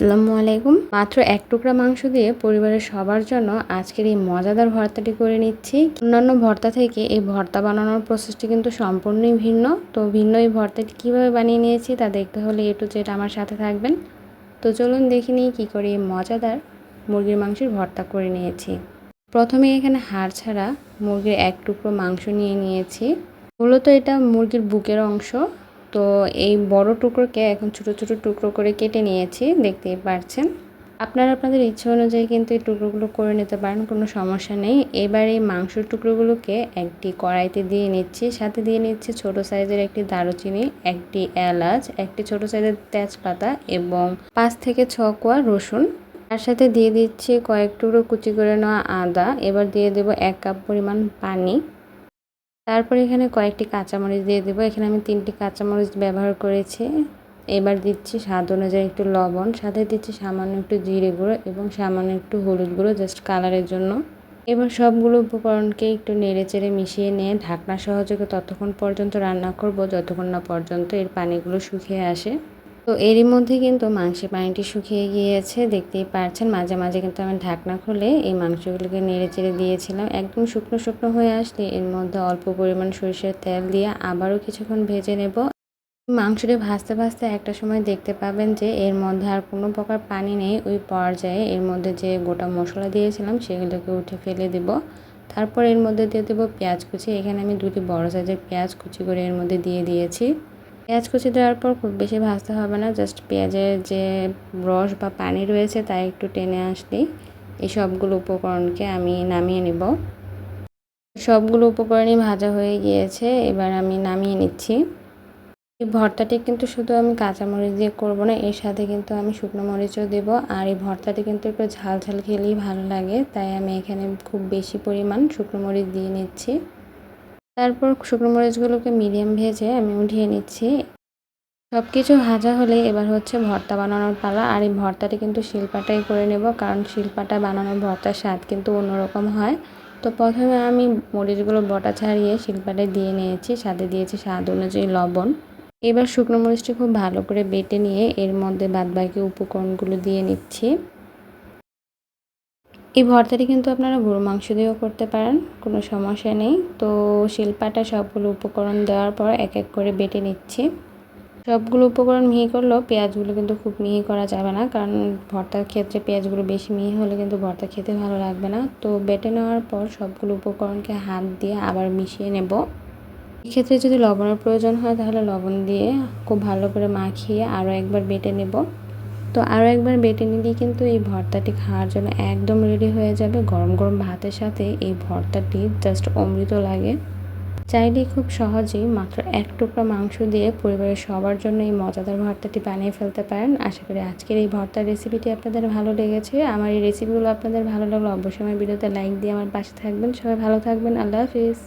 আসসালামু আলাইকুম। মাত্র এক টুকরা মাংস দিয়ে পরিবারের সবার জন্য আজকের এই মজাদার ভর্তাটি করে নিচ্ছি। অন্যান্য ভর্তা থেকে এই ভর্তা বানানোর প্রসেসটি কিন্তু সম্পূর্ণই ভিন্ন। তো ভিন্ন এই ভর্তাটি কীভাবে বানিয়ে নিয়েছি তা দেখতে হলে একটু যেটা আমার সাথে থাকবেন। তো চলুন দেখে নিই কী করে এই মজাদার মুরগির মাংসের ভর্তা করে নিয়েছি। প্রথমে এখানে হাড় ছাড়া মুরগির এক টুকরো মাংস নিয়ে নিয়েছি। মূলত এটা মুরগির বুকের অংশ। তো এই বড় টুকরোকে এখন ছোট ছোট টুকরো করে কেটে নিয়েছি, দেখতেই পারছেন। আপনারা আপনাদের ইচ্ছে অনুযায়ী কিন্তু এই টুকরোগুলো করে নিতে পারেন, কোনো সমস্যা নেই। এবার এই মাংসের টুকরোগুলোকে একটি কড়াইতে দিয়ে নিচ্ছি, সাথে দিয়ে নিচ্ছি ছোট সাইজের একটি দারুচিনি, একটি এলাচ, একটি ছোট সাইজের তেজপাতা এবং পাঁচ থেকে ছ কোয়া রসুন। তার সাথে দিয়ে দিচ্ছি কয়েক টুকরো কুচি করে নেওয়া আদা, এবার দিয়ে দেবো এক কাপ পরিমাণ পানি। তারপর এখানে কয়েকটি কাঁচামরিচ দিয়ে দেবো। এখানে আমি তিনটি কাঁচামরিচ ব্যবহার করেছি। এবার দিচ্ছি স্বাদ অনুযায়ী একটু লবণ। সাথে দিচ্ছি সামান্য একটু জিরে গুঁড়ো এবং সামান্য একটু হলুদ গুঁড়ো জাস্ট কালারের জন্য। এবার সবগুলো উপকরণকে একটু নেড়ে চেড়ে মিশিয়ে নিয়ে ঢাকনা সহযোগে ততক্ষণ পর্যন্ত রান্না করব। যতক্ষণ না পর্যন্ত এর পানিগুলো শুকিয়ে আসে। তো এরই মধ্যে কিন্তু মাংসের পানিটি শুকিয়ে গিয়েছে, দেখতেই পারছেন। মাঝে মাঝে কিন্তু আমি ঢাকনা খুলে এই মাংসগুলোকে নেড়ে চেড়ে দিয়েছিলাম। একদম শুকনো শুকনো হয়ে আসলে এর মধ্যে অল্প পরিমাণ সরিষার তেল দিয়ে আবারও কিছুক্ষণ ভেজে নেব। মাংসটি ভাজতে ভাজতে একটা সময় দেখতে পাবেন যে এর মধ্যে আর কোনো প্রকার পানি নেই। ওই পর্যায়ে এর মধ্যে যে গোটা মশলা দিয়েছিলাম সেগুলোকে উঠে ফেলে দেব। তারপর এর মধ্যে দিয়ে দেবো পেঁয়াজ কুচি। এখানে আমি দুটি বড় সাইজের পেঁয়াজ কুচি করে এর মধ্যে দিয়ে দিয়েছি। পেঁয়াজ কুচি দেওয়ার পর খুব বেশি ভাজতে হবে না জাস্ট পেঁয়াজের যে রস বা পানি রয়েছে তা একটু টেনে আসলেই এই সবগুলো উপকরণকে আমি নামিয়ে নেব। সবগুলো উপকরণই ভাজা হয়ে গিয়েছে, এবার আমি নামিয়ে নিচ্ছি। এই ভর্তাটি কিন্তু শুধু আমি কাঁচামরিচ দিয়ে করব না, এর সাথে কিন্তু আমি শুকনো মরিচও দেবো, আর এই ভর্তাটি কিন্তু একটু ঝাল ঝাল খেলেই ভালো লাগে, তাই আমি এখানে খুব বেশি পরিমাণ শুকনো মরিচ দিয়ে নিচ্ছি। তারপর শুকনো মরিচগুলোকে মিডিয়াম ভেজে আমি উঠিয়ে নিচ্ছি। সব কিছু ভাজা হলে এবার হচ্ছে ভর্তা বানানোর পালা। আর এই ভর্তাটি কিন্তু শিলপাটাই করে নেব, কারণ শিলপাটা বানানোর ভর্তার স্বাদ কিন্তু অন্যরকম হয়। তো প্রথমে আমি মরিচগুলো বটা ছাড়িয়ে শিলপাটায় দিয়ে নিয়েছি। সাথে দিয়েছি স্বাদ অনুযায়ী লবণ। এবার শুকনো মরিচটি খুব ভালো করে বেটে নিয়ে এর মধ্যে বাদবাকি উপকরণগুলো দিয়ে নিচ্ছি। এই ভর্তাটি কিন্তু আপনারা গরু মাংস দিয়েও করতে পারেন, কোনো সমস্যা নেই। তো শিল্পাটা সবগুলো উপকরণ দেওয়ার পর এক এক করে বেটে নিচ্ছি। সবগুলো উপকরণ মিহি করলেও পেঁয়াজগুলো কিন্তু খুব মিহি করা যাবে না, কারণ ভর্তার ক্ষেত্রে পেঁয়াজগুলো বেশি মিহি হলে কিন্তু ভর্তা খেতে ভালো লাগবে না। তো বেটে নেওয়ার পর সবগুলো উপকরণকে হাত দিয়ে আবার মিশিয়ে নেব। এক্ষেত্রে যদি লবণের প্রয়োজন হয় তাহলে লবণ দিয়ে খুব ভালো করে মাখিয়ে আরও একবার বেটে নেব। তো আরও একবার বেটে নিলেই কিন্তু এই ভর্তাটি খাওয়ার জন্য একদম রেডি হয়ে যাবে। গরম গরম ভাতের সাথে এই ভর্তাটি জাস্ট অমৃত লাগে। চাইলেই খুব সহজেই মাত্র এক টুকরা মাংস দিয়ে পরিবারের সবার জন্য এই মজাদার ভর্তাটি বানিয়ে ফেলতে পারেন। আশা করি আজকের এই ভর্তার রেসিপিটি আপনাদের ভালো লেগেছে। আমার এই রেসিপিগুলো আপনাদের ভালো লাগল অবশ্যই আমার ভিডিওতে লাইক দিয়ে আমার পাশে থাকবেন। সবাই ভালো থাকবেন। আল্লাহ হাফিজ।